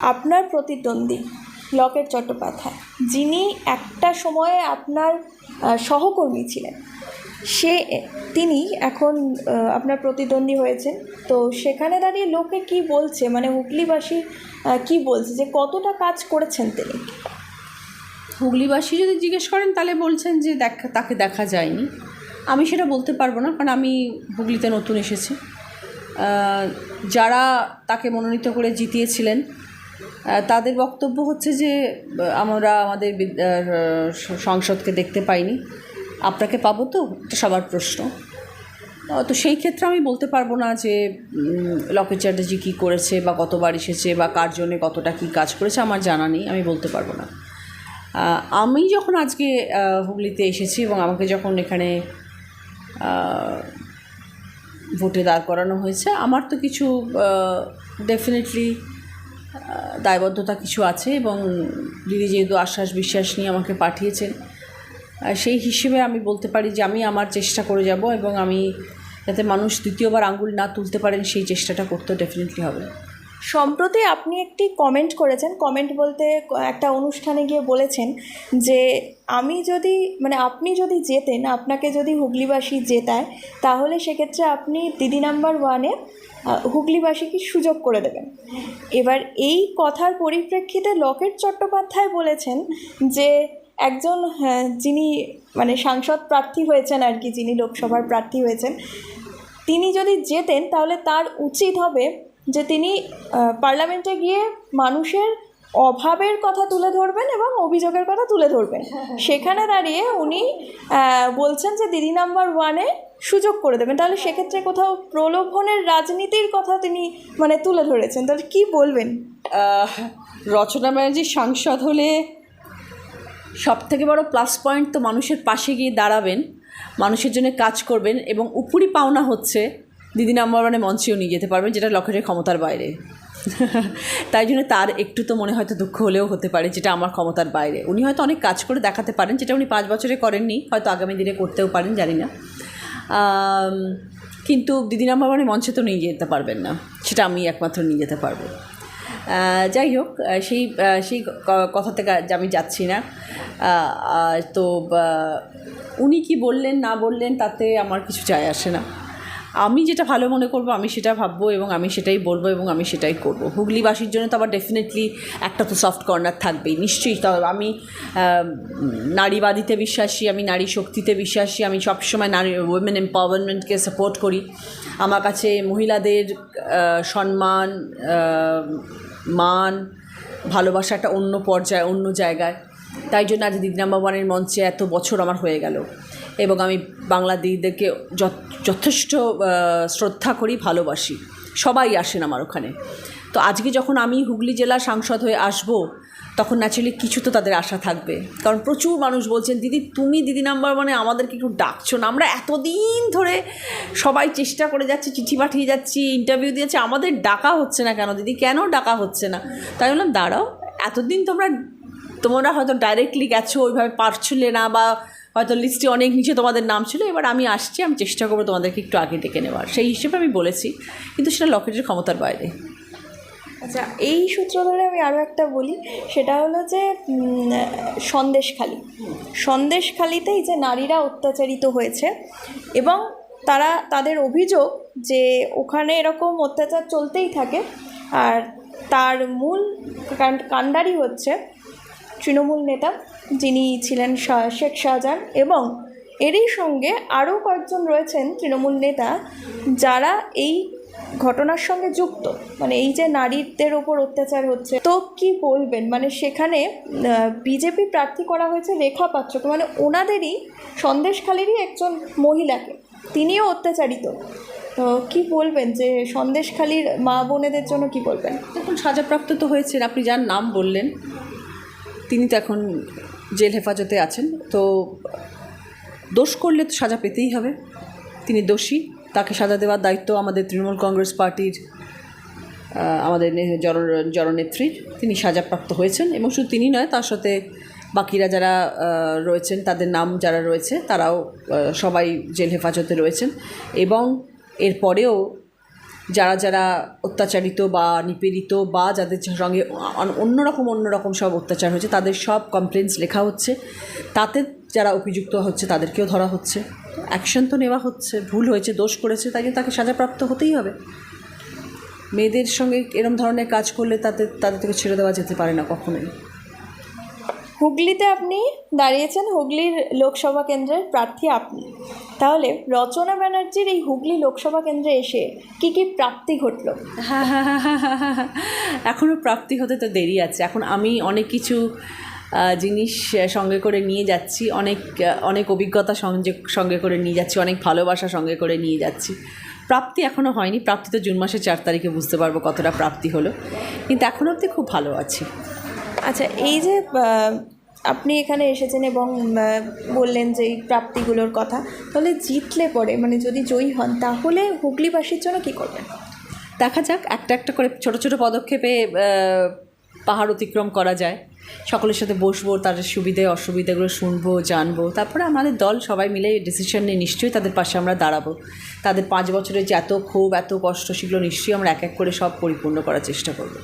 আপনার প্রতিদ্বন্দ্বী লকেট চট্টোপাধ্যায়। যিনি একটা সময়ে আপনার সহকর্মী ছিলেন। সে, তিনি এখন আপনার প্রতিদ্বন্দ্বী হয়েছেন। তো সেখানে দাঁড়িয়ে লোকে কি বলছে? মানে হুগলিবাসী কি বলছে? যে কতটা কাজ করেছেন তিনি? হুগলিবাসী যদি জিজ্ঞেস করেন, তাহলে বলছেন যে দেখা, তাকে দেখা যায়নি। আমি সেটা বলতে পারব না, কারণ আমি হুগলিতে নতুন এসেছি। যারা তাকে মনোনীত করে জিতিয়েছিলেন তাদের বক্তব্য হচ্ছে যে আমরা আমাদের সংসদকে দেখতে পাইনি। আপনাকে পাবো তো? এটা সবার প্রশ্ন। তো সেই ক্ষেত্রে আমি বলতে পারব না যে লকেট চ্যাটার্জি কী করেছে বা কতবার এসেছে বা কার জন্যে কতটা কী কাজ করেছে আমার জানা নেই, আমি বলতে পারব না। আমি যখন আজকে হুগলিতে এসেছি এবং আমাকে যখন এখানে ভোটে দাঁড় করানো হয়েছে, আমার তো কিছু ডেফিনেটলি দায়বদ্ধতা কিছু আছে এবং দিদি যেহেতু আশ্বাস বিশ্বাস নিয়ে আমাকে পাঠিয়েছেন সেই হিসেবে আমি বলতে পারি যে আমি আমার চেষ্টা করে যাব এবং আমি যাতে মানুষ দ্বিতীয়বার আঙ্গুল না তুলতে পারেন, সেই চেষ্টাটা করতে ডেফিনেটলি হবে। সম্প্রতি আপনি একটি কমেন্ট করেছেন। কমেন্ট বলতে একটা অনুষ্ঠানে গিয়ে বলেছেন যে আমি যদি মানে আপনি যদি জেতেন আপনাকে যদি হুগলিবাসী জেতায় তাহলে সেক্ষেত্রে আপনি দিদি নাম্বার ওয়ানে হুগলিবাসীকে সুযোগ করে দেবেন। এবার এই কথার পরিপ্রেক্ষিতে লকেট চট্টোপাধ্যায় বলেছেন যে একজন হ্যাঁ, যিনি মানে সাংসদ প্রার্থী হয়েছেন আর কি যিনি লোকসভার প্রার্থী হয়েছেন তিনি যদি জেতেন তাহলে তার উচিত হবে যে তিনি পার্লামেন্টে গিয়ে মানুষের অভাবের কথা তুলে ধরবেন এবং অভিযোগের কথা তুলে ধরবেন। সেখানে দাঁড়িয়ে উনি বলছেন যে দিদি নাম্বার ওয়ানে সুযোগ করে দেবেন। তাহলে সেক্ষেত্রে কোথাও প্রলোভনের রাজনীতির কথা তিনি মানে তুলে ধরেছেন। তাহলে কি বলবেন? রচনা ব্যানার্জি সাংসদ হলে সব থেকে বড় প্লাস পয়েন্ট তো মানুষের পাশে গিয়ে দাঁড়াবেন মানুষের জন্য কাজ করবেন এবং উপরি পাওনা হচ্ছে দিদি নাম্বার ওয়ানে মঞ্চেও নিয়ে যেতে পারবেন, যেটা লকেটের ক্ষমতার বাইরে। তাই জন্য তার একটু তো মনে হয়তো দুঃখ হলেও হতে পারে, যেটা আমার ক্ষমতার বাইরে। উনি হয়তো অনেক কাজ করে দেখাতে পারেন, যেটা উনি পাঁচ বছরে করেননি, হয়তো আগামী দিনে করতেও পারেন, জানি না। কিন্তু দিদি নাম্বার ওয়ানে মঞ্চে তো নিয়ে যেতে পারবেন না, সেটা আমি একমাত্র নিয়ে যেতে পারব। যাই হোক সেই সেই কথা থেকে আমি যাচ্ছি না। তো উনি কি বললেন, না বললেন, তাতে আমার কিছু যায় আসে না। আমি যেটা ভালো মনে করব, আমি সেটা ভাববো এবং আমি সেটাই বলব এবং আমি সেটাই করব। হুগলিবাসীর জন্য তো আবার ডেফিনেটলি একটা তো সফট কর্নার থাকবেই। নিশ্চয়ই তো আমি নারীবাদীতে বিশ্বাসী, আমি নারী শক্তিতে বিশ্বাসী, আমি সবসময় নারী উইমেন এম্পাওয়ারমেন্টকে সাপোর্ট করি। আমার কাছে মহিলাদের সম্মান মান, ভালোবাসা একটা অন্য পর্যায়ে, অন্য জায়গায়। তাই জন্য আজ দিদি নাম্বার ওয়ানের মঞ্চে এত বছর আমার হয়ে গেল। এবং আমি বাংলা দিদিদেরকে যথেষ্ট শ্রদ্ধা করি, ভালোবাসি। সবাই আসেন আমার ওখানে। তো আজকে যখন আমি হুগলি জেলার সাংসদ হয়ে আসব, তখন ন্যাচারালি কিছু তো তাদের আশা থাকবে। কারণ প্রচুর মানুষ বলছেন, দিদি, তুমি দিদি নাম্বার মানে আমাদেরকে একটু ডাকছো না। আমরা এতদিন ধরে সবাই চেষ্টা করে যাচ্ছি, চিঠি পাঠিয়ে যাচ্ছি ইন্টারভিউ দিয়েছি, আমাদের ডাকা হচ্ছে না কেন? দিদি, কেন ডাকা হচ্ছে না? তাই বললাম, দাঁড়াও, এতদিন তোমরা তোমরা হয়তো ডাইরেক্টলি গেছো, ওইভাবে পারছিলে না বা হয়তো লিস্টে অনেক নিচে তোমাদের নাম ছিল, এবার আমি আসছি, আমি চেষ্টা করব তোমাদেরকে একটু আগে ডেকে নেওয়ার। সেই হিসেবে আমি বলেছি, কিন্তু সেটা লকেটের ক্ষমতার বাইরে। আচ্ছা এই সূত্র ধরে আমি আরও একটা বলি, সেটা হলো যে সন্দেশখালি। সন্দেশখালিতেই যে নারীরা অত্যাচারিত হয়েছে, এবং তারা, তাদের অভিযোগ যে ওখানে এরকম অত্যাচার চলতেই থাকে, আর তার মূল কাণ্ডারি হচ্ছে তৃণমূল নেতা যিনি ছিলেন শেখ শাহজাহান এবং এরই সঙ্গে আরও কয়েকজন রয়েছেন তৃণমূল নেতা যারা এই ঘটনার সঙ্গে যুক্ত। মানে এই যে নারীদের ওপর অত্যাচার হচ্ছে, তো কি বলবেন? মানে সেখানে বিজেপি প্রার্থী করা হয়েছে রেখা পাত্রকে মানে ওনাদেরই, সন্দেশখালীরই একজন মহিলাকে, তিনিও অত্যাচারিত। তো কি বলবেন যে সন্দেশখালীর মা বোনেদের জন্য কি বলবেন? দেখুন, সাজাপ্রাপ্ত তো হয়েছেন, আপনি যার নাম বললেন। তিনি তো এখন জেল হেফাজতে আছেন, তো দোষ করলে তো সাজা পেতেই হবে। তিনি দোষী, তাকে সাজা দেওয়ার দায়িত্ব আমাদের তৃণমূল কংগ্রেস পার্টির আমাদের জন জননেত্রীর তিনি সাজাপ্রাপ্ত হয়েছেন এবং শুধু তিনি নয়, তার সাথে বাকিরা যারা রয়েছেন, তাদের নাম যারা রয়েছে, তারাও সবাই জেল হেফাজতে রয়েছেন। এবং এরপরেও যারা যারা অত্যাচারিত বা নিপীড়িত বা যাদের সঙ্গে অন- অন্যরকম অন্যরকম সব অত্যাচার হচ্ছে তাদের সব কমপ্লেন্টস লেখা হচ্ছে। তাতে যারা অভিযুক্ত হচ্ছে, তাদেরকেও ধরা হচ্ছে। অ্যাকশন তো নেওয়া হচ্ছে, ভুল হয়েছে, দোষ করেছে, তাই জন্য তাকে সাজাপ্রাপ্ত হতেই হবে। মেয়েদের সঙ্গে এরম ধরনের কাজ করলে তাদের তাদের থেকে ছেড়ে দেওয়া যেতে পারে না কখনোই। হুগলিতে আপনি দাঁড়িয়েছেন, হুগলির লোকসভা কেন্দ্রের প্রার্থী আপনি। তাহলে রচনা ব্যানার্জির এই হুগলি লোকসভা কেন্দ্রে এসে কি কি প্রাপ্তি ঘটলো? এখনও প্রাপ্তি হতে তো দেরি আছে। এখন আমি অনেক কিছু জিনিস সঙ্গে করে নিয়ে যাচ্ছি, অনেক অনেক অভিজ্ঞতা সঙ্গে সঙ্গে করে নিয়ে যাচ্ছি, অনেক ভালোবাসা সঙ্গে করে নিয়ে যাচ্ছি। প্রাপ্তি এখনও হয়নি, প্রাপ্তি তো জুন মাসের চার তারিখে বুঝতে পারব কতটা প্রাপ্তি হলো। কিন্তু এখন অবধি খুব ভালো আছি। আচ্ছা এই যে আপনি এখানে এসেছেন এবং বললেন যে এই প্রাপ্তিগুলোর কথা, তাহলে জিতলে পরে মানে যদি জয়ী হন, তাহলে হুগলিবাসীর জন্য কী করবেন? দেখা যাক, একটা একটা করে ছোট ছোট পদক্ষেপে পাহাড় অতিক্রম করা যায়। সকলের সাথে বসবো তাদের সুবিধে, অসুবিধাগুলো শুনব, জানব। তারপরে আমাদের দল সবাই মিলে ডিসিশন নিয়ে নিশ্চয়ই তাদের পাশে আমরা দাঁড়াবো। তাদের পাঁচ বছরের যে এত ক্ষোভ, এত কষ্ট, সেগুলো নিশ্চয়ই আমরা এক এক করে সব পরিপূর্ণ করার চেষ্টা করব।